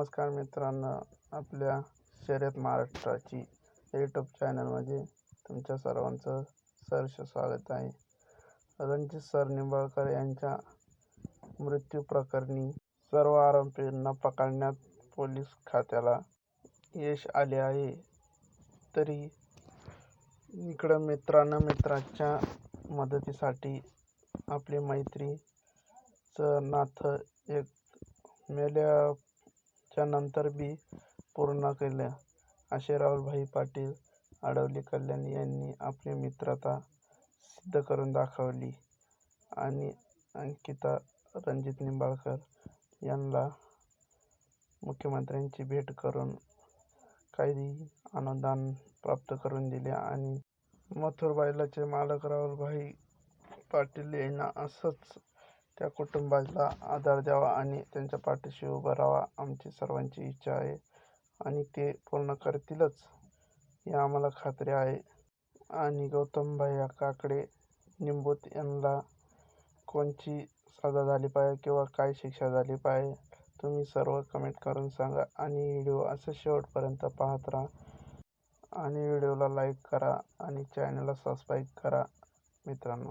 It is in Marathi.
नमस्कार मित्रांनो आपल्या शर्यत महाराष्ट्राची यूट्यूब चॅनलमध्ये तुमच्या सर्वांचं सहर्ष स्वागत आहे. रणजित सर निंबाळकर यांच्या मृत्यू प्रकरणी सर्व आरोपींना पकडण्यात पोलीस खात्याला यश आले आहे. तरी इकडं मित्रानं मित्राच्या मदतीसाठी आपली मैत्रीचं नातं एक मेल्या च्या नंतर बी पूर्ण केलं असे राहुलभाई पाटील अडवली कल्याण यांनी आपली मित्रता सिद्ध करून दाखवली आणि अंकिता रणजित निंबाळकर यांना मुख्यमंत्र्यांची भेट करून काही अनुदान प्राप्त करून दिले आणि मथुर बैलाचे मालक राहुलभाई पाटील यांना असंच त्या कुटुंबाला आधार द्यावा आणि त्यांच्या पाठीशी उभं राहावा आमची सर्वांची इच्छा आहे आणि ते पूर्ण करतीलच ही आम्हाला खात्री आहे. आणि गौतमभाई काकडे निंबूत यांना कोणची सजा झाली पाहिजे किंवा काय शिक्षा झाली पाहिजे तुम्ही सर्व कमेंट करून सांगा आणि व्हिडिओ असं शेवटपर्यंत पाहत राहा. आणि व्हिडिओला लाईक करा आणि चॅनलला सबस्क्राईब करा मित्रांनो.